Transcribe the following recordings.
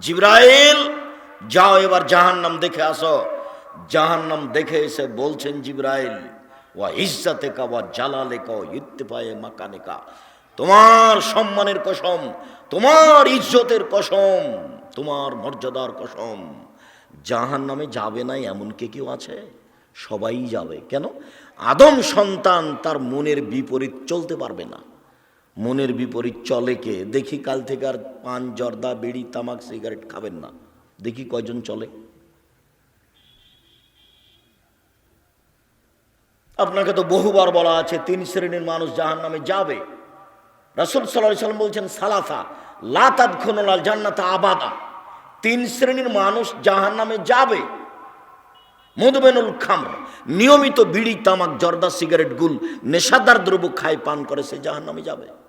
জিব্রাইল, যাও এবার জাহান্নাম দেখে আসো। জাহান্নাম দেখে এসে বলছেন জিব্রাইল, ওয়া ইজ্জাতে কা ওয়া জালালে কা ইত্তেফায়ে মাকানে কা তোমার সম্মানের কসম, তোমার ইজ্জতের কসম, তোমার মর্যাদার কসম। জাহান নামে যাবে না এমন কে কেউ আছে? সবাই যাবে। কেন? আদম সন্তান তার মনের বিপরীত চলতে পারবে না। মনের বিপরীত চলে কে? দেখি কাল থেকে আর পান, জর্দা, বিড়ি, তামাক, সিগারেট খাবেন না। দেখি কয়জন চলে। আপনাকে তো বহুবার বলা আছে, তিন শ্রেণির মানুষ জাহান নামে যাবে। রাসুল সাল্লাম বলছেন সালাফা লাতাদ খোনাল জান্নাতা আবাদা। তিন শ্রেণির মানুষ জাহান নামে যাবে। মধুবেনুল খাম নিয়মিত বিড়ি, তামাক, জর্দা, সিগারেট, গুল, নেশাদার দ্রব্য খায়, পান করে, সে জাহান নামে যাবে।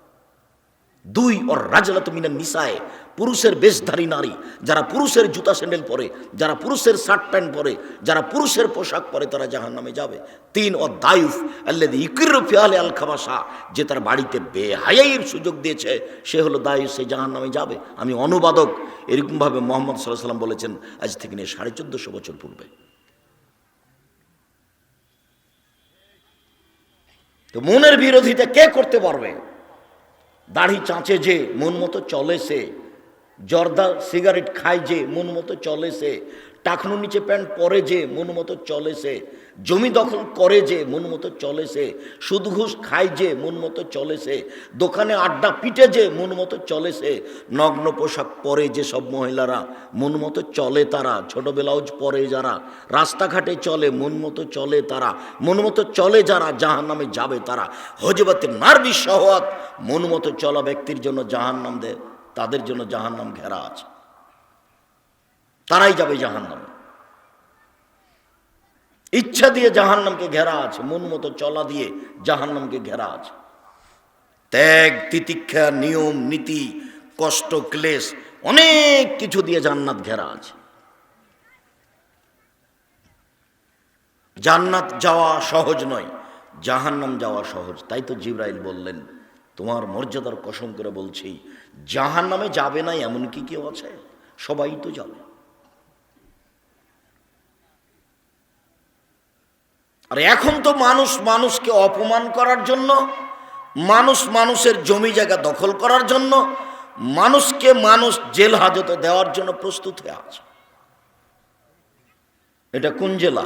দুই ওর রাজলাত মিনার নিসায়, পুরুষের বেশধারী নারী, যারা পুরুষের জুতা স্যান্ডেল পরে, যারা পুরুষের শার্ট প্যান্ট পরে, যারা পুরুষের পোশাক পরে, তারা জাহান নামে যাবে। তিন ও দায়ুফ আল্লাদি ইকির ফিয়ালে আল খাবাসা যে তার বাড়িতে বেহায়াইয়ের সুযোগ দিয়েছে, সে হলো দায়ুফ, সে জাহান নামে যাবে। আমি অনুবাদক, এরকমভাবে মোহাম্মদ সাল্লাহ সাল্লাম বলেছেন, আজ থেকে নিয়ে সাড়ে চোদ্দশো বছর পূর্বে। তো মনের বিরোধিতা কে করতে পারবে? দাড়ি চাঁচে যে, মন মতো চলে সে। জর্দা সিগারেট খায় যে, মন মতো চলে সে। টাকনু নিচে প্যান্ট পরে যে, মন মতো চলে সে। জমি দখল করে যে, মন মতো চলে সে। সুদ ঘুষ খায় যে, মন মতো চলে সে। দোকানে আড্ডা পিটে যে, মন মতো চলে সে। নগ্ন পোশাক পরে যে সব মহিলারা, মন মতো চলে তারা। ছোট ব্লাউজ পরে যারা, রাস্তাঘাটে চলে, মন মতো চলে তারা। মন মতো চলে যারা জাহান নামে যাবে তারা। হজবাতে নার্বি সহত মন মতো চলা ব্যক্তির জন্য জাহান নাম দেয় তাদের জন্য জাহান নাম ঘেরা আছে। তারাই যাবে জাহান নামে ইচ্ছা দিয়ে জাহান নামকে ঘেরা আছে, মন মতো চলা দিয়ে জাহান নামকে ঘেরা আছে। ত্যাগ, তিতিক্ষা, নিয়ম, নীতি, কষ্ট, ক্লেশ, অনেক কিছু দিয়ে জান্নাত ঘেরা আছে। জান্নাত যাওয়া সহজ নয়, জাহান্নাম যাওয়া সহজ। তাই তো জিব্রাইল বললেন, তোমার মর্যাদার কসম করে বলছি জাহান নামে যাবে না এমন কি কেউ আছে? সবাই তো যাবে। আর এখন তো মানুষ মানুষকে অপমান করার জন্য, মানুষ মানুষের জমি জায়গা দখল করার জন্য, মানুষকে মানুষ জেল হাজতে দেওয়ার জন্য প্রস্তুত হয়ে আছে। এটা কোন জেলা?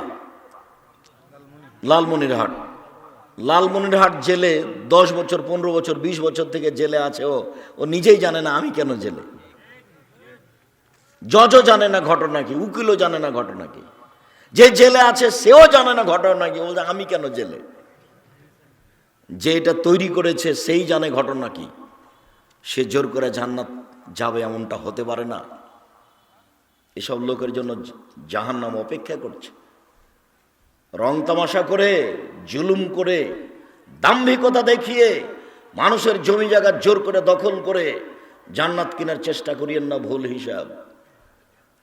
লালমনিরহাট। লালমনিরহাট জেলে দশ বছর, পনেরো বছর, বিশ বছর থেকে জেলে আছে ও। ও নিজেই জানে না আমি কেন জেলে। জজও জানে না ঘটনা কি, উকিলও জানে না ঘটনা কি। যে জেলে আছে, সেও জানে না ঘটনা কি। বলছে, আমি কেন জেলে? যে এটা তৈরি করেছে, সেই জানে ঘটনা কি। সে জোর করে জান্নাত যাবে এমনটা হতে পারে না। এসব লোকের জন্য জাহান্নাম অপেক্ষা করছে। রং তামাশা করে, জুলুম করে, দাম্ভিকতা দেখিয়ে, মানুষের জমি জায়গা জোর করে দখল করে জান্নাত কেনার চেষ্টা করিয়েন না ভুল হিসাব।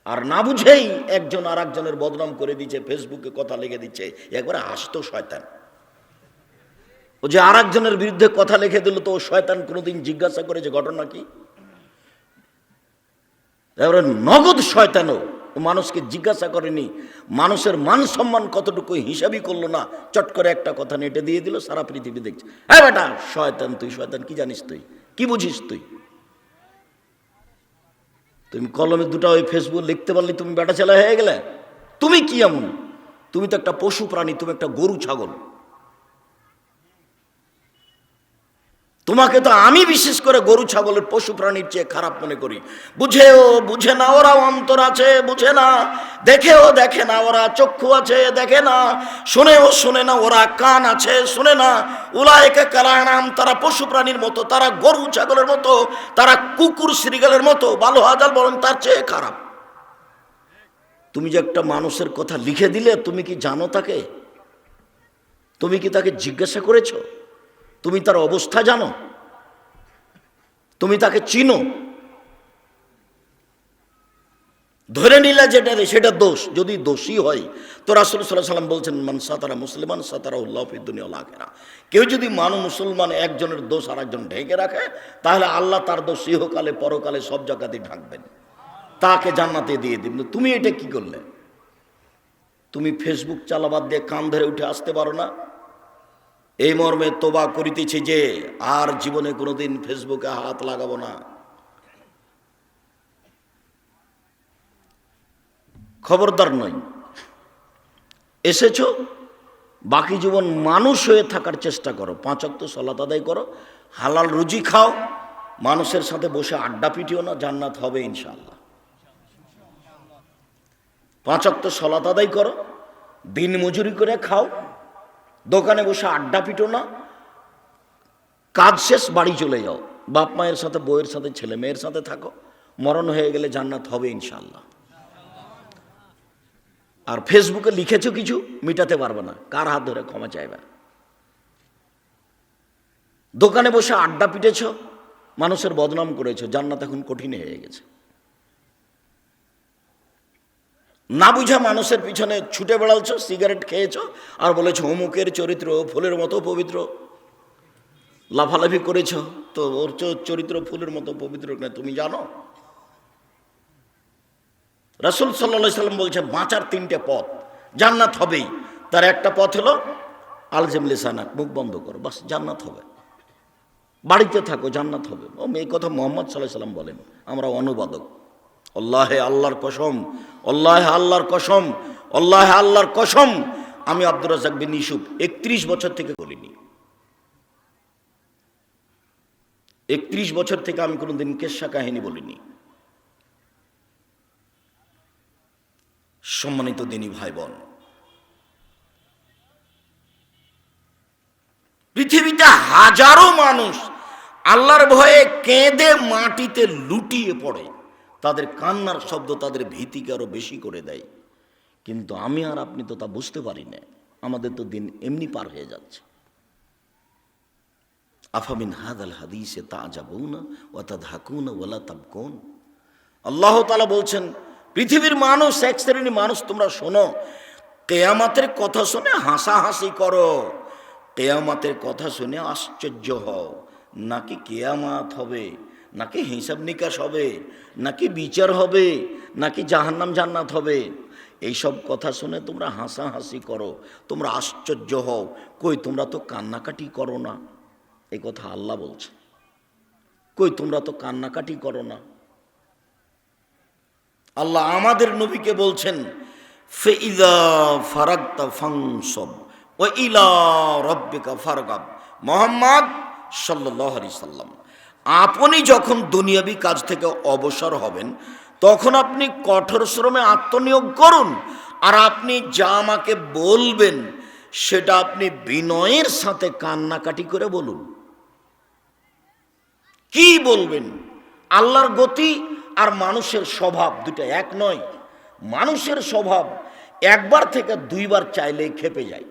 আর না বুঝেই একজন আর একজনের বদনাম করে দিচ্ছে ফেসবুকে কথা লেগে দিচ্ছে। একবারে হাসতো শয়তান। ও যে আর একজনের বিরুদ্ধে কথা লিখে দিল, তো ও শয়তান কোনোদিন জিজ্ঞাসা করে যে ঘটনা কি? এবারে নগদ শয়তানও মানুষকে জিজ্ঞাসা করেনি। মানুষের মান সম্মান কতটুকু হিসাবই করল না, চট করে একটা কথা নেটে দিয়ে দিল, সারা পৃথিবী দেখছে। হ্যাঁ বেটা, শয়তান তুই, শয়তান, কি জানিস তুই? কি বুঝিস তুই? তুমি কলমে দুটা ওই ফেসবুক লিখতে পারলে তুমি বেটা ছেলে হয়ে গেলে। তুমি কি এমন? তুমি তো একটা পশু প্রাণী, তুমি একটা গরু, ছাগল। তোমাকে তো আমি বিশেষ করে গরু, ছাগলের পশু প্রাণীর চেয়ে খারাপ মনে করি। বুঝেও, বুঝে না ওরা অন্তর আছে, বুঝে না। দেখেও দেখে না ওরা, চক্ষু আছে, দেখে না। শুনেও শুনে না ওরা, কান আছে, শুনে না। উলায়কে কালানাম তারা পশু প্রাণীর মতো, তারা গরু, ছাগলের মতো, তারা কুকুর শ্রীগালের মতো ভালো হাজার বরং তার চেয়ে খারাপ। তুমি যে একটা মানুষের কথা লিখে দিলে, তুমি কি জানো তাকে? তুমি কি তাকে জিজ্ঞাসা করেছ? তুমি তার অবস্থা জানো? তুমি তাকে চিনো? ধরে নিলে যেটা সেটা দোষ। যদি দোষী হয়, তো রাসুল সাল্লাহ সাল্লাম বলছেন, মান সাতারা মুসলিমান সাতারা উল্লাহ দুনিয়া লাখেরা কেউ যদি মানু মুসলমান, একজনের দোষ আর একজন ঢেকে রাখে, তাহলে আল্লাহ তার দোষ ইহকালে, পরকালে সব জায়গাতেই ঢাকবেন। তাকে জান্নাতে দিয়ে দিব তুমি এটা কি করলে? তুমি ফেসবুক চালাবাদ দিয়ে কান ধরে উঠে আসতে পারো না। এই মর্মে তোবা করিতেছি যে, আর জীবনে কোনোদিন ফেসবুকে হাত লাগাবো না। খবরদার নয় এসেছ? বাকি জীবন মানুষ হয়ে থাকার চেষ্টা করো। পাঁচক্ত সলাত আদায় করো, হালাল রুজি খাও, মানুষের সাথে বসে আড্ডা পিটিও না, জান্নাত হবে ইনশাল্লাহ পাঁচক্ত সলাত আদায় করো, দিন মজুরি করে খাও দোকানে বসে আড্ডা পিটো না। কাজ শেষ, বাড়ি চলে যাও। বাপ মায়ের সাথে, বউয়ের সাথে, ছেলে মেয়ের সাথে থাকো। মরণ হয়ে গেলে জান্নাত হবে ইনশাল্লাহ আর ফেসবুকে লিখেছো কিছু? মিটাতে পারবে না। কার হাত ধরে ক্ষমা চাইবে? দোকানে বসে আড্ডা পিটেছ? মানুষের বদনাম করেছ। জান্নাত এখন কঠিন হয়ে গেছে। না বুঝা মানুষের পিছনে ছুটে বেড়ালছো সিগারেট খেয়েছো আর বলেছ, অমুকের চরিত্র ফুলের মতো পবিত্র। লাফালাফি করেছ, তো ওর চরিত্র ফুলের মতো পবিত্র কিনা তুমি জানো? রাসুল সাল্লা সাল্লাম বলছে, বাঁচার তিনটে পথ, জান্নাত হবেই। তার একটা পথ হলো, আলজেম লিসানাক, মুখ বন্ধ করো, বাস, জান্নাত হবে। বাড়িতে থাকো, জান্নাত হবে। ও এই কথা মোহাম্মদ সাল্লাহ সাল্লাম বলেন, আমরা অনুবাদক। আল্লাহে আল্লাহর কসম আল্লাহে আল্লাহর কসম আল্লাহে আল্লাহর কসম, আমি আব্দুর রাজাক বিন ইসুফ একত্রিশ বছর থেকে বলিনি। একত্রিশ বছর থেকে আমি কোনোদিন কেশা কাহিনী বলিনি। সম্মানিত দিনী ভাই বোন পৃথিবীতে হাজারো মানুষ আল্লাহর ভয়ে কেঁদে মাটিতে লুটিয়ে পড়ে। তাদের কান্নার শব্দ তাদের ভীতিকে আরও বেশি করে দেয়। কিন্তু আমি আর আপনি তো তা বুঝতে পারি না। আমাদের তো দিন এমনি পার হয়ে যাচ্ছে। আফামিন হাদাল হাদিসে তা যাব না ও তা ধাকুন ওলা তাবকুন। আল্লাহ তালা বলছেন, পৃথিবীর মানুষ, এক শ্রেণির মানুষ, তোমরা শোনো, কেয়ামাতের কথা শুনে হাসাহাসি করো। কেয়ামাতের কথা শুনে আশ্চর্য হও। নাকি কেয়ামাত হবে? নাকি হিসাব নিকাশ হবে, নাকি বিচার হবে, নাকি জাহান্নাম জান্নাত হবে? এইসব কথা শুনে তোমরা হাসাহাসি করো, তোমরা আশ্চর্য হও। কই তোমরা তো কান্নাকাটি করো না? এই কথা আল্লাহ বলছে। কই তোমরা তো কান্নাকাটি করো না? আল্লাহ আমাদের নবীকে বলছেন, ফেইদা ফাংসব ও ইলা রব্বিকা ফারগাব। মোহাম্মদ সাল্লাহ সাল্লাম। আপনি যখন দুনিয়াবি কাজ থেকে অবসর হবেন, তখন আপনি কঠোর শ্রমে আত্মনিয়োগ করুন। আর আপনি যা আমাকে বলবেন, সেটা আপনি বিনয়ের সাথে কান্নাকাটি করে বলুন। কি বলবেন? আল্লাহর গতি আর মানুষের স্বভাব দুটা এক নয়। মানুষের স্বভাব একবার থেকে দুইবার চাইলেই খেপে যায়।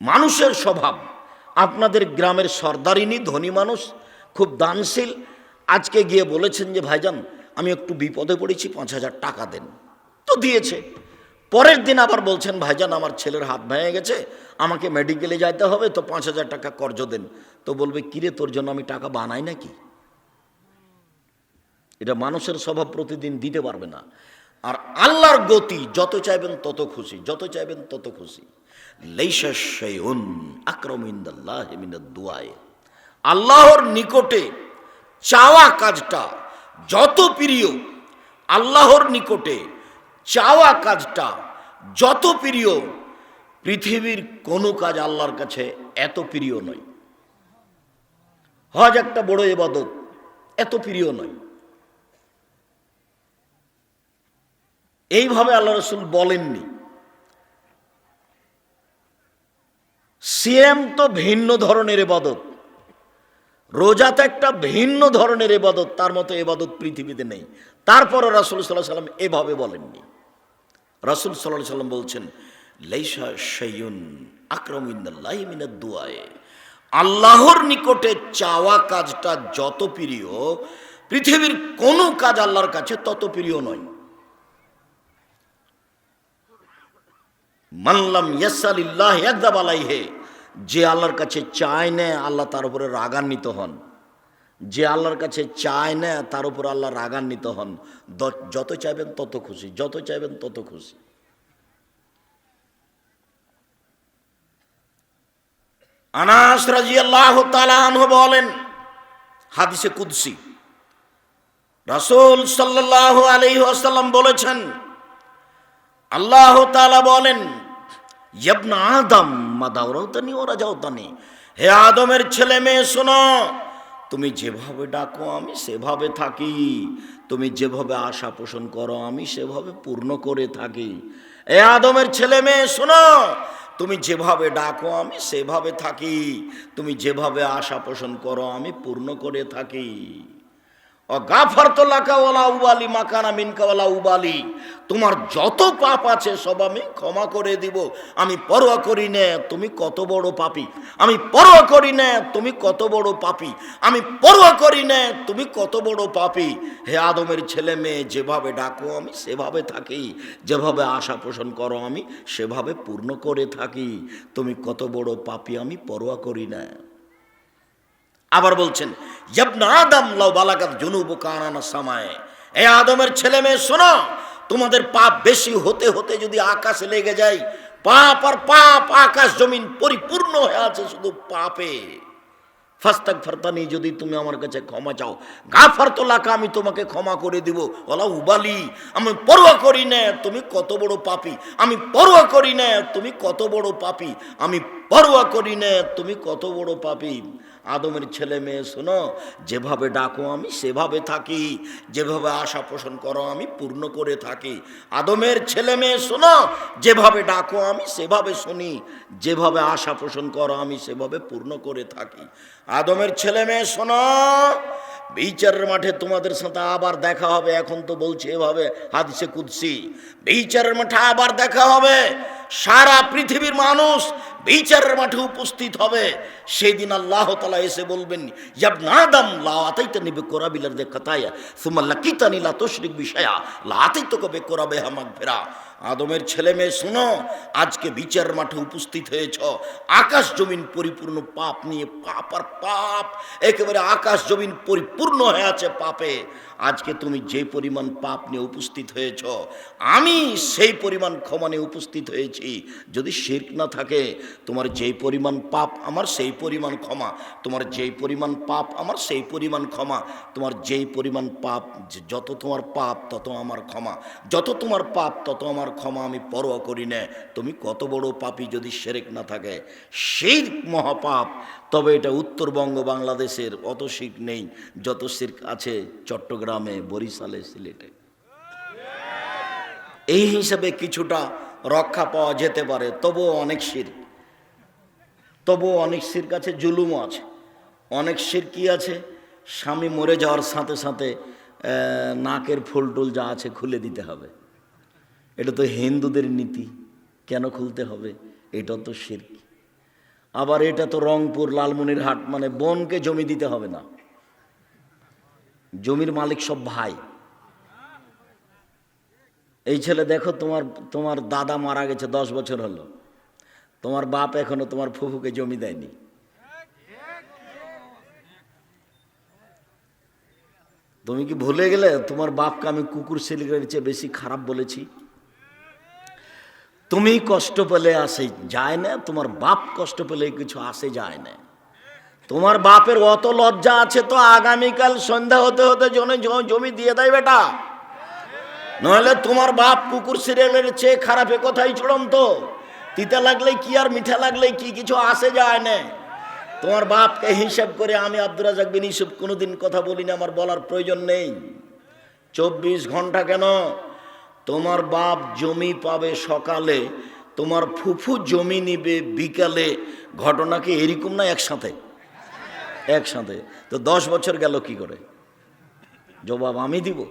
মানুষের স্বভাব আপনাদের গ্রামের সর্দারিনী, ধনী মানুষ খুব দানশীল। আজকে গিয়ে বলেছেন যে, ভাইজান, আমি একটু বিপদে পড়েছি, পাঁচ হাজার টাকা দেন। তো দিয়েছে। পরের দিন আবার বলছেন, ভাইজান, আমার ছেলের হাত ভেঙে গেছে, আমাকে মেডিকেলে যাইতে হবে, তো পাঁচ হাজার টাকা কর্জ দেন। তো বলবে কিরে তোর জন্য আমি টাকা বানাই নাকি? এটা মানুষের স্বভাব প্রতিদিন দিতে পারবে না। আর আল্লাহর গতি, যত চাইবেন তত খুশি, যত চাইবেন তত খুশি। আল্লাহর নিকটে চাওয়া কাজটা যত প্রিয়, আল্লাহর নিকটে চাওয়া কাজটা যত প্রিয়, পৃথিবীর কোনো কাজ আল্লাহর কাছে এত প্রিয় নয়। হজ একটা বড় এবাদত এত প্রিয় নয়। এইভাবে আল্লাহ রসুল বলেননি সিএম তো ভিন্ন ধরনের এবাদত। রোজা তো একটা ভিন্ন ধরনের এবাদত, তার মতো এবাদত পৃথিবীতে নেই। তারপরও রাসুল সাল্লাহ সাল্লাম এভাবে বলেননি। রাসুল সাল্লাহ সাল্লাম বলছেন, লেইসা সৈয়ুন আক্রমিন্দাল্লাহিমিনা দুয়ায়ে আল্লাহর নিকটে চাওয়া কাজটা যত প্রিয়, পৃথিবীর কোনো কাজ আল্লাহর কাছে তত প্রিয় নয়। মানলাম ইয়াসালিল্লাহ একদাব আলাইহে, যে আল্লাহর কাছে চায় না আল্লাহ তার উপরে রাগান্বিত হন। যে আল্লাহর কাছে চায় না তার উপর আল্লাহ রাগান্বিত হন। যত চাইবেন তত খুশি, যত চাইবেন তত খুশি। আনাস রাজি আল্লাহ তালাহ বলেন, হাদিসে কুদসি, রাসূল সাল্লাল্লাহু আলাইহি ওয়াসাল্লাম বলেছেন, আল্লাহ তাআলা বলেন ইবনা আদম মাদাওরাতানি ওরা যাওতানি হে আদমের ছেলে মেয়ে, শোনো, তুমি যেভাবে ডাকো, আমি সেভাবে থাকি। তুমি যেভাবে আশা পোষণ করো, আমি সেভাবে পূর্ণ করে থাকি। এ আদমের ছেলে মেয়ে, শোনো, তুমি যেভাবে ডাকো, আমি সেভাবে থাকি। তুমি যেভাবে আশা পোষণ করো, আমি পূর্ণ করে থাকি। তোমার যত পাপ আছে সব আমি ক্ষমা করে দিব। আমি পরোয়া করি না, তুমি কত বড় পাপী। আমি পরোয়া করি না, তুমি কত বড় পাপী। আমি পরোয়া করি না, তুমি কত বড় পাপী। হে আদমের ছেলে মেয়ে, যেভাবে ডাকো আমি, সেভাবে থাকি। যেভাবে আশা পোষণ করো আমি, সেভাবে পূর্ণ করে থাকি। তুমি কত বড় পাপী, আমি পরোয়া করি না। আবার বলছেন আদম লাউ বালাগাত জুনুবু কানানা সামায়। এ আদমের ছেলে মেয়ে, শোনো, তোমাদের পাপ বেশি হতে হতে যদি আকাশে লেগে যায়, পাপ আর পাপ আকাশ জমিন পরিপূর্ণ হয়ে আছে শুধু পাপে। ফাস্তাক ফারতানি যদি তুমি আমার কাছে ক্ষমা চাও। গাফার তোলাকা আমি তোমাকে ক্ষমা করে দিব। ওলা উবালি আমি পরোয়া করি না, তুমি কত বড় পাপি। আমি পরোয়া করি না, তুমি কত বড় পাপি। আমি পরোয়া করি না, তুমি কত বড় পাপী। আদমের ছেলে মেয়ে, শোনো, যেভাবে ডাকো আমি, সেভাবে থাকি। যেভাবে আশা পোষণ করো আমি, পূর্ণ করে থাকি। আদমের ছেলে মেয়ে, শোনো, যেভাবে ডাকো আমি, সেভাবে শুনি। যেভাবে আশা পোষণ করো আমি, সেভাবে পূর্ণ করে থাকি। আদমের ছেলে মেয়ে, শোনো। বিচারের মাঠে তোমাদের সাথে আবার দেখা হবে। এখন তো বলছি এভাবে হাদিসে কুদসি। বিচারের মাঠে আবার দেখা হবে। সারা পৃথিবীর মানুষ বিচারের মাঠে উপস্থিত হবে। সেদিন আল্লাহ তালা এসে বলবেন ইয়াব না দাম লা আতাইতে নিবে কোরাবিলার দে কথায়া সুমাল্লা কিতানি লা তশরিক বিষয়া লা আতাইতে কবে কোরাবে হামাক ফেরা আদমের ছেলে মেয়ে, শোনো, আজকে বিচার মাঠে উপস্থিত হয়েছ। আকাশ জমিন পরিপূর্ণ পাপ নিয়ে পাপ আর পাপ, একেবারে আকাশ জমিন পরিপূর্ণ হয়ে আছে পাপে। আজকে তুমি যে পরিমাণ পাপ নিয়ে উপস্থিত হয়েছ, আমি সেই পরিমাণ ক্ষমা নিয়ে উপস্থিত হয়েছি। যদি শির্ক না থাকে, তোমার যেই পরিমাণ পাপ আমার সেই পরিমাণ ক্ষমা। তোমার যেই পরিমাণ পাপ আমার সেই পরিমাণ ক্ষমা। তোমার যেই পরিমাণ পাপ, যত তোমার পাপ, তত আমার ক্ষমা। যত তোমার পাপ, তত আমার ক্ষমা আমি পরোয়া করি না। তুমি কত বড় পাপী যদি সেরেক না থাকে। সেই মহাপাপ তবে এটা উত্তরবঙ্গ বাংলাদেশের অত শিখ নেই, যত শির্ক আছে চট্টগ্রামে, বরিশালে, সিলেটে। এই হিসাবে কিছুটা রক্ষা পাওয়া যেতে পারে, তবুও অনেক শির। তবুও অনেক শির কাছে জুলুমও আছে। অনেক শির কি আছে? স্বামী মরে যাওয়ার সাথে সাথে নাকের ফুল টুল যা আছে খুলে দিতে হবে। এটা তো হিন্দুদের নীতি, কেন খুলতে হবে? এটা তো শির আবার এটা তো রংপুর, লালমনিরহাট মানে বোনকে জমি দিতে হবে না। জমির মালিক সব ভাই। এই ছেলে দেখো তোমার তোমার দাদা মারা গেছে, দশ বছর হলো। তোমার বাপ এখনও তোমার ফুফুকে জমি দেয়নি। তুমি কি ভুলে গেলে? তোমার বাপকে আমি কুকুর শিলিগুড়ির চেয়ে বেশি খারাপ বলেছি। তুমি কষ্ট পেলে আসে যায় না, তোমার বাপ কষ্ট পেলে কিছু আসে যায় না। তোমার বাপের অত লজ্জা আছে তো আগামীকাল সন্ধ্যা হতে হতে জনে জমি দিয়ে দেয় বেটা। নইলে তোমার বাপ কুকুর সিরিয়ালের চেয়ে খারাপে কথাই চূড়ান্ত। তিতা লাগলে কি আর মিঠা লাগলে কি কিছু আসে যায় না। তোমার বাপকে হিসাব করে আমি আব্দুর রাজাক বিন ইসুফ কোনোদিন কথা বলি না আমার বলার প্রয়োজন নেই। চব্বিশ ঘণ্টা কেন তোমার বাপ জমি পাবে সকালে, তোমার ফুফু জমি নিবে বিকালে। ঘটনা কি এরকম না একসাথে? একসাথে। তো দশ বছর গেল কি করে? জবাব আমি দিব।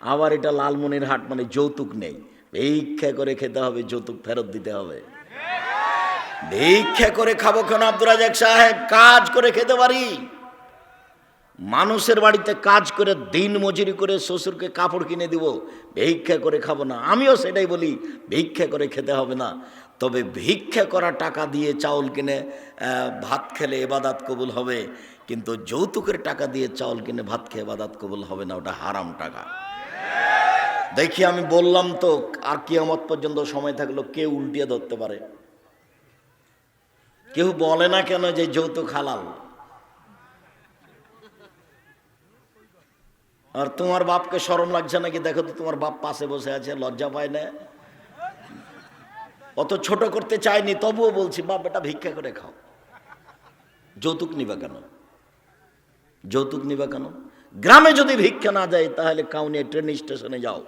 আবার এটা লালমনির হাট মানে যৌতুক নেই। ভিক্ষা করে খেতে হবে, যৌতুক ফেরত দিতে হবে। ভিক্ষা করে খাব কেন আব্দুর রাজাক সাহেব? কাজ করে খেতে পারি। মানুষের বাড়িতে কাজ করে, দিন মজুরি করে শ্বশুরকে কাপড় কিনে দিব, ভিক্ষা করে খাব না। আমিও সেটাই বলি, ভিক্ষা করে খেতে হবে না। তবে ভিক্ষা করা টাকা দিয়ে চাউল কিনে ভাত খেলে এবাদাত কবুল হবে, কিন্তু যৌতুকের টাকা দিয়ে চাউল কিনে, ভাত খেয়ে এবাদাত কবুল হবে না, ওটা হারাম টাকা। দেখি আমি বললাম তো, আর কিয়ামত পর্যন্ত সময় থাকল কেউ উল্টিয়ে ধরতে পারে। কেউ বলে না কেন যে যৌতুক হালাল? আর তোমার বাপকে শরম লাগছে নাকি? দেখো তো, তোমার বাপ পাশে বসে আছে, লজ্জা পায় না। অত ছোট করতে চাইনি তবুও বলছি বাপ এটা ভিক্ষা করে খাও। যৌতুক নিবা কেন? যৌতুক নিবা কেন? গ্রামে যদি ভিক্ষা না যায় তাহলে কাউনিয়া ট্রেন স্টেশনে যাও।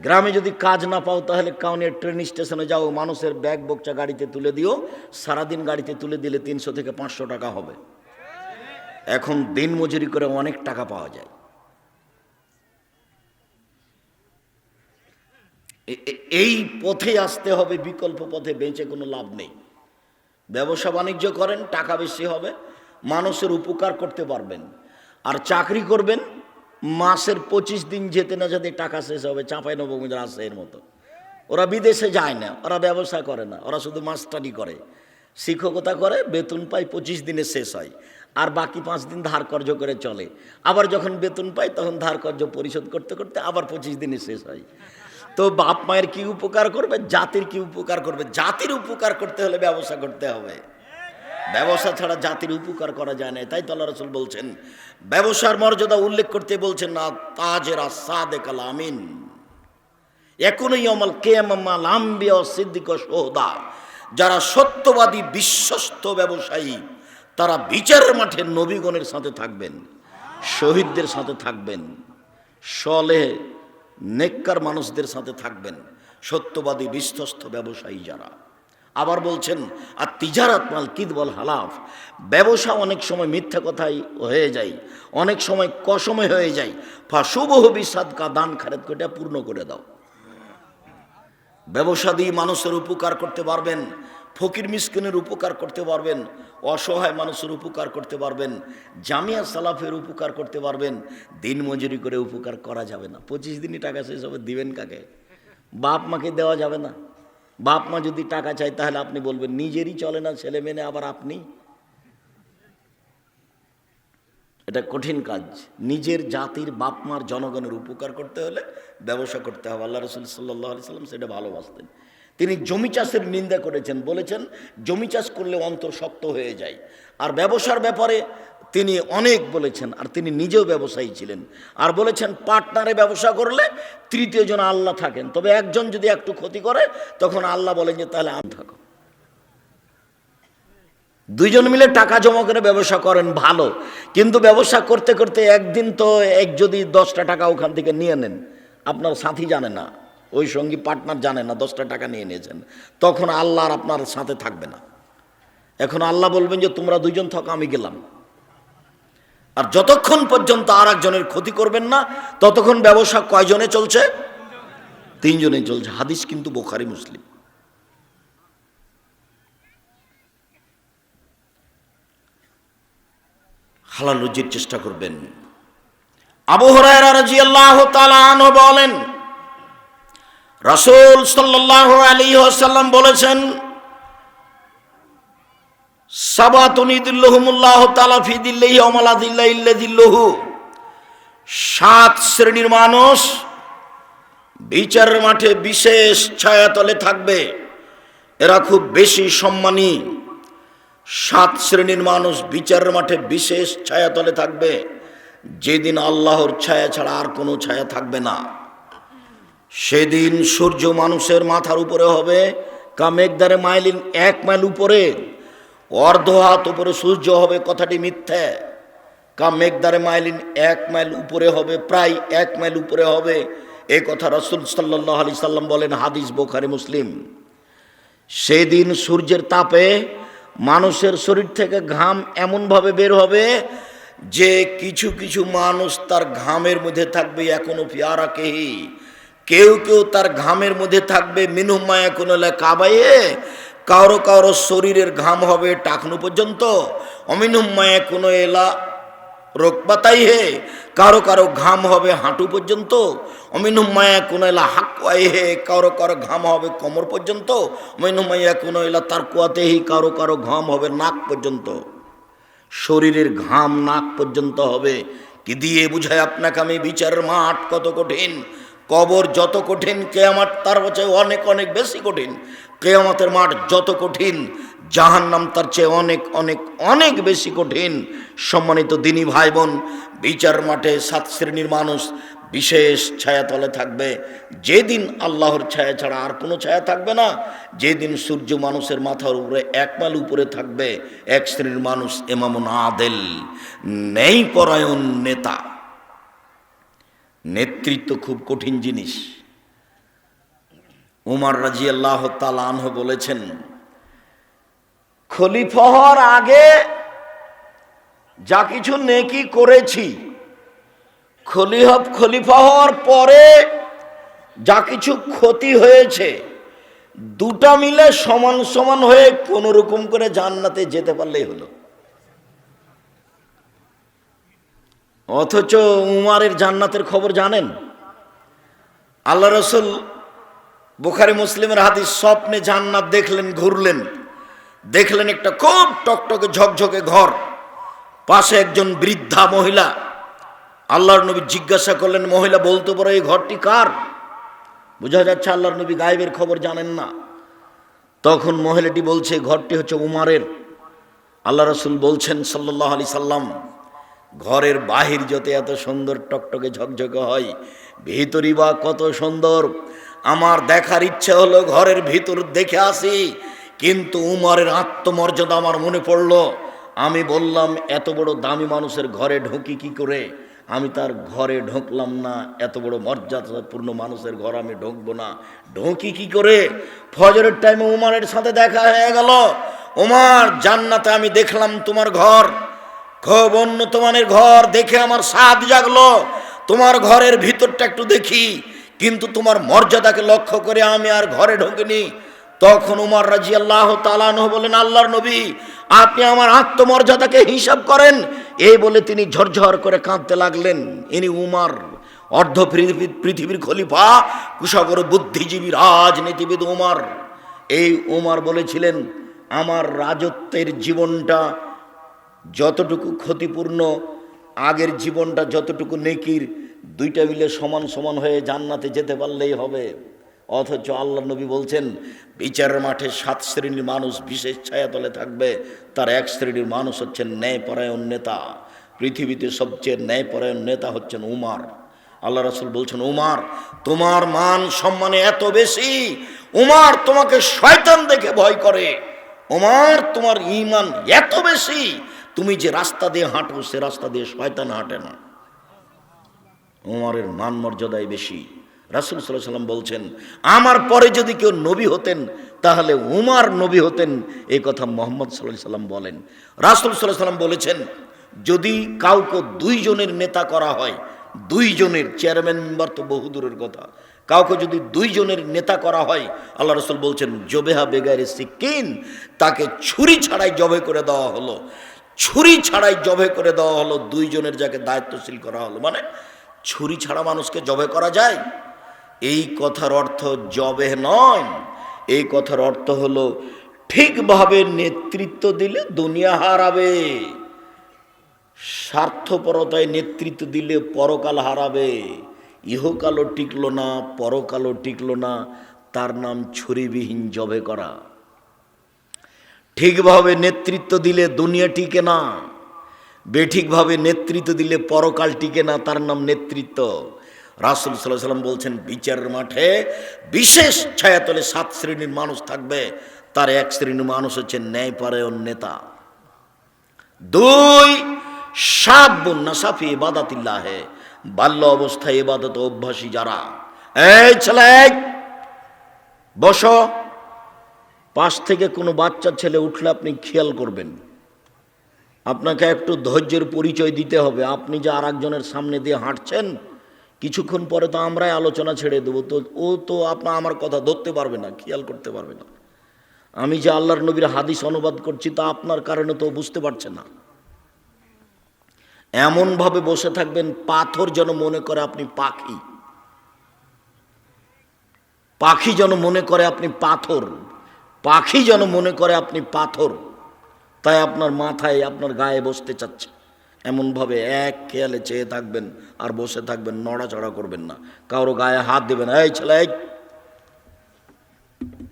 গ্রামে যদি কাজ না পাও, তাহলে কাউনিয়া ট্রেন স্টেশনে যাও। মানুষের ব্যাগ বকচা গাড়িতে তুলে দিও। সারাদিন গাড়িতে তুলে দিলে তিনশো থেকে পাঁচশো টাকা হবে। এখন দিন মজুরি করে অনেক টাকা পাওয়া যায়। এই পথে আসতে হবে, বিকল্প পথে বেঁচে কোনো লাভ নেই। ব্যবসা বাণিজ্য করেন, টাকা বেশি হবে, মানুষের উপকার করতে পারবেন। আর চাকরি করবেন, মাসের পঁচিশ দিন যেতে না যেতে টাকা শেষ হবে, চাঁপাই নবমীর আসে এর মতো। ওরা বিদেশে যায় না, ওরা ব্যবসা করে না, ওরা শুধু মাস্টারি করে। শিক্ষকতা করে, বেতন পায় পঁচিশ দিনে শেষ হয়। আর বাকি পাঁচ দিন ধার কর্য করে চলে। আবার যখন বেতন পায় তখন ধার কর্য পরিশোধ করতে করতে আবার পঁচিশ দিনে শেষ হয়। তো বাপ মায়ের কি উপকার করবে? জাতির কি উপকার করবে? জাতির উপকার করতে হলে ব্যবসা করতে হবে। ব্যবসা ছাড়া জাতির উপকার করা যায় না। তাই তো আল্লাহ রসুল বলছেন, ব্যবসার মর্যাদা উল্লেখ করতে বলছেন, না, তাজেরা সাদে আমিন। এখনই অমল কেমাল আম্বিয়া সিদ্দিক সোহদা। যারা সত্যবাদী, বিশ্বস্ত ব্যবসায়ী তারা বিচারের মাঠে নবীগণের সাথে থাকবেন, শহীদদের সাথে থাকবেন, সলে নেককার মানুষদের সাথে থাকবেন, সত্যবাদী, বিশ্বস্ত ব্যবসায়ী যারা। আবার বলছেন, আর তিজারাত মাল কিদবল হালাফ? ব্যবসা অনেক সময় মিথ্যা কথাই হয়ে যায়, অনেক সময় কসমে হয়ে যায়। ফা শুভ বিসাদকা, দান খারেদ করে পূর্ণ করে দাও। ব্যবসা দিয়ে মানুষের উপকার করতে পারবেন ফকির মিসকিনের উপকার করতে পারবেন, অসহায় মানুষের উপকার করতে পারবেন, জামিয়া সালাফের উপকার করতে পারবেন, দিন মজুরি করে উপকার করা যাবে না। পঁচিশ দিনই টাকা শেষ হবে, দিবেন কাকে? বাপ মাকে দেওয়া যাবে না। বাপ মা যদি টাকা চায়, তাহলে আপনি বলবেন, নিজেরই চলে না, ছেলে মেনে আবার আপনি? এটা কঠিন কাজ। নিজের জাতির বাপ মার জনগণের উপকার করতে হলে ব্যবসা করতে হবে। আল্লাহ রসুল সাল্লাহ সাল্লাম সেটা ভালোবাসতেন। তিনি জমি চাষের নিন্দা করেছেন, বলেছেন, জমি চাষ করলে অন্তর শক্ত হয়ে যায়। আর ব্যবসার ব্যাপারে তিনি অনেক বলেছেন, আর তিনি নিজেও ব্যবসায়ী ছিলেন। আর বলেছেন, পার্টনারে ব্যবসা করলে তৃতীয় জন আল্লাহ থাকেন। তবে একজন যদি একটু ক্ষতি করে, তখন আল্লাহ বলেন যে, তাহলে আমি থাকো। দুইজন মিলে টাকা জমা করে ব্যবসা করেন, ভালো। কিন্তু ব্যবসা করতে করতে একদিন তো এক যদি দশটা টাকা ওখান থেকে নিয়ে নেন, আপনার সাথী জানে না। ওই সঙ্গী পার্টনার জানে না, দশটা টাকা নিয়ে নিয়েছেন। তখন আল্লাহ আর আপনার সাথে থাকবে না। এখন আল্লাহ বলবেন যে, তোমরা দুইজন থাকো, আমি গেলাম। আর যতক্ষণ পর্যন্ত আর একজনের ক্ষতি করবেন না, ততক্ষণ ব্যবসা কয়জনে চলছে? তিনজনে চলছে। হাদিস কিন্তু বোখারি, মুসলিম। হালাল রুজির চেষ্টা করবেন। আবু হুরায়রা রাদিয়াল্লাহু তাআলা আনহু বলেন রাসূল সাল্লাল্লাহু আলাইহি ওয়াসাল্লাম বলেছেন সাবাতুন ইদিল্লাহুমুল্লাহু তাআলা ফি দিল্লাহি ওয়া মালা দিল্লা ইল্লা দিল্লাহু। সাত শ্রেণির মানুষ বিচারের মাঠে বিশেষ ছায়াতলে থাকবে। এরা খুব বেশি সম্মানী। সাত শ্রেণির মানুষ বিচারের মাঠে বিশেষ ছায়াতলে থাকবে। যেদিন আল্লাহর ছায়া ছাড়া আর কোনো ছায়া থাকবে না। সেদিন সূর্য মানুষের মাথার উপরে হবে কামেকদারে মাইলিন এক মাইল উপরে, অর্ধ হাত উপরে সূর্য হবে, কথাটি মিথ্যে। কামেকদারে মাইলিন এক মাইল উপরে হবে, প্রায় এক মাইল উপরে হবে। এ কথা রসুল সাল্লাহ আলি সাল্লাম বলেন, হাদিস বোখারি, মুসলিম। সেদিন সূর্যের তাপে মানুষের শরীর থেকে ঘাম এমনভাবে বের হবে যে কিছু কিছু মানুষ তার ঘামের মধ্যে থাকবে, এখনও পিয়ারা কেহি। কেউ কেউ তার ঘামের মধ্যে থাকবে মিনুমায়া কোনো কাবাইয়ে কারও কারও শরীরের ঘাম হবে টাকনু পর্যন্ত অমিনুমায়া কোনো এলা রোকবাতাই হে, কারও কারও ঘাম হবে হাঁটু পর্যন্ত অমিনুমায়া কোনো এলা হাকুয়াই হে, কারও কারও ঘাম হবে কোমর পর্যন্ত অমিনুমাইয়া কোনো এলা তার কুয়াতেহি কারও কারও ঘাম হবে নাক পর্যন্ত। শরীরের ঘাম নাক পর্যন্ত হবে। কি দিয়ে বুঝায় আপনাকে আমি বিচারের মাঠ কত কঠিন? কবর যত কঠিন, কেয়ামাত তার চেয়ে অনেক অনেক বেশি কঠিন। কেয়ামতের মাঠ যত কঠিন, জাহান্নাম তার চেয়ে অনেক অনেক অনেক বেশি কঠিন। সম্মানিত দিনী ভাই বোন বিচার মাঠে সাত শ্রেণির মানুষ বিশেষ ছায়াতলে থাকবে। যেদিন আল্লাহর ছায়া ছাড়া আর কোনো ছায়া থাকবে না, যেদিন সূর্য মানুষের মাথার উপরে এক মাইল উপরে থাকবে, এক শ্রেণির মানুষ এমামুন আদেল নেই পরায়ণ নেতা। নেতৃত্ব খুব কঠিন জিনিস। উমার রাজি আল্লাহ তালাহ বলেছেন, খলিফা হওয়ার আগে যা কিছু নেকি করেছি, খলিফা খলিফা হওয়ার পরে যা কিছু ক্ষতি হয়েছে, দুটা মিলে সমান সমান হয়ে কোনো রকম করে জান্নাতে যেতে পারলেই হলো। অথচ উমারের জান্নাতের খবর জানেন? আল্লাহ রসুল বুখারি মুসলিমের হাদিস, স্বপ্নে জান্নাত দেখলেন, ঘুরলেন। দেখলেন একটা খুব টকটকে, ঝকঝকে ঘর। পাশে একজন বৃদ্ধা মহিলা। আল্লাহর নবী জিজ্ঞাসা করলেন, মহিলা, বলতে পারো এই ঘরটি কার? বোঝা যাচ্ছে আল্লাহর নবী গায়েবের খবর জানেন না। তখন মহিলাটি বলছে, ঘরটি হচ্ছে উমারের। আল্লাহ রসুল বলছেন সাল্লাহ আলি সাল্লাম ঘরের বাহির যত এত সুন্দর টকটকে ঝকঝকে হয়, ভিতরই বা কত সুন্দর? আমার দেখার ইচ্ছে হলো ঘরের ভিতর দেখে আসি, কিন্তু উমরের আত্মমর্যাদা আমার মনে পড়ল। আমি বললাম, এত বড় দামি মানুষের ঘরে ঢুকি কি করে? আমি তার ঘরে ঢুকলাম না, এত বড় মর্যাদাপূর্ণ মানুষের ঘর আমি ঢুকবো না। ঢুকি কি করে? ফজরের টাইমে উমারের সাথে দেখা হয়ে গেল। উমার, জান্নাতে আমি দেখলাম তোমার ঘর। খুব উন্নত মানের ঘর দেখে আমার স্বাদ জাগলো। তোমার ঘরের ভিতরটা একটু দেখি, কিন্তু তোমার মর্যাদাকে লক্ষ্য করে আমি আর ঘরে ঢুকিনি। তখন উমার রাজি আল্লাহ তালানহ বলেন আল্লাহর নবী, আপনি আমার আত্মমর্যাদাকে হিসাব করেন। এই বলে তিনি ঝরঝর করে কাঁদতে লাগলেন। ইনি উমার, অর্ধ পৃথিবী- পৃথিবীর খলিফা, কুশাগর বুদ্ধিজীবী রাজনীতিবিদ উমার। এই উমার বলেছিলেন, আমার রাজত্বের জীবনটা যতটুকু ক্ষতিপূর্ণ, আগের জীবনটা যতটুকু নেকির, দুইটা মিলে সমান সমান হয়ে জান্নাতে যেতে পারলেই হবে। অথচ আল্লাহ নবী বলছেন, বিচারের মাঠে সাত শ্রেণির মানুষ বিশেষ ছায়াতলে থাকবে, তার এক শ্রেণির মানুষ হচ্ছেন ন্যায়পরায়ণ নেতা। পৃথিবীতে সবচেয়ে ন্যায়পরায়ণ নেতা হচ্ছেন উমার। আল্লাহ রাসুল বলছেন, উমার, তোমার মান সম্মানে এত বেশি, উমার তোমাকে শয়তান দেখে ভয় করে। উমার, তোমার ইমান এত বেশি তুমি যে রাস্তা দিয়ে হাঁটো, সে রাস্তা দিয়ে শয়তান হাঁটে না। উমারের মান মর্যাদাই বেশি। রাসুল সাল্লাহ সাল্লাম বলছেন, আমার পরে যদি কেউ নবী হতেন, তাহলে উমার নবী হতেন। এই কথা মোহাম্মদ সাল্লাহ সাল্লাম বলেন। রাসুল সাল্লাহ সাল্লাম বলেছেন, যদি কাউকে দুইজনের নেতা করা হয় দুইজনের চেয়ারম্যান মেম্বার তো বহুদূরের কথা। কাউকে যদি দুইজনের নেতা করা হয়, আল্লাহ রসুল বলছেন, জবেহা বেগারে সিকিন তাকে ছুরি ছাড়াই জবে করে দেওয়া হলো। ছুরি ছাড়াই জবে করে দেওয়া হলো, দুইজনের যাকে দায়িত্বশীল করা হলো। মানে ছুরি ছাড়া মানুষকে জবে করা যায়? এই কথার অর্থ জবে নয়। এই কথার অর্থ হলো ঠিকভাবে নেতৃত্ব দিলে দুনিয়া হারাবে। স্বার্থপরতায় নেতৃত্ব দিলে পরকাল হারাবে। ইহকালও টিকলো না, পরকালও টিকলো না। তার নাম ছুরিবিহীন জবে করা। ঠিকভাবে নেতৃত্ব দিলে দুনিয়া টিকে না। বেঠিকভাবে নেতৃত্ব দিলে পরকাল টিকে না, তার নাম নেতৃত্ব। রাসুল সাল্লাহ সাল্লাম বলছেন, বিচারের মাঠে বিশেষ ছায়াতলে সাত শ্রেণির মানুষ থাকবে, তার এক শ্রেণির মানুষ হচ্ছে ন্যায়পরায়ণ নেতা। দুই সাবুন নাসাফি ইবাদাতিল্লাহে, বাল্য অবস্থায় ইবাদত অভ্যাসী যারা। এই ছেলে, বসো। পাশ থেকে কোনো বাচ্চা ছেলে উঠলে আপনি খেয়াল করবেন। আপনাকে একটু ধৈর্যের পরিচয় দিতে হবে। আপনি যে আর একজনের সামনে দিয়ে হাঁটছেন, কিছুক্ষণ পরে তো আমরাই আলোচনা ছেড়ে দেবো। তো ও তো আপনার আমার কথা ধরতে পারবে না, খেয়াল করতে পারবে না। আমি যে আল্লাহর নবীর হাদিস অনুবাদ করছি, তা আপনার কারণে তো বুঝতে পারছে না। এমনভাবে বসে থাকবেন, পাথর যেন মনে করে আপনি পাখি। পাখি যেন মনে করে আপনি পাথর। পাখি যেন মনে করে আপনি পাথর, তাই আপনার মাথায়, আপনার গায়ে বসতে চাচ্ছে। এমনভাবে এক খেয়ালে চেয়ে থাকবেন আর বসে থাকবেন, নড়াচড়া করবেন না। কারও গায়ে হাত দেবেন, এই ছেলে।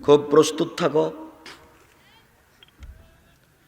খুব প্রস্তুত থাকো।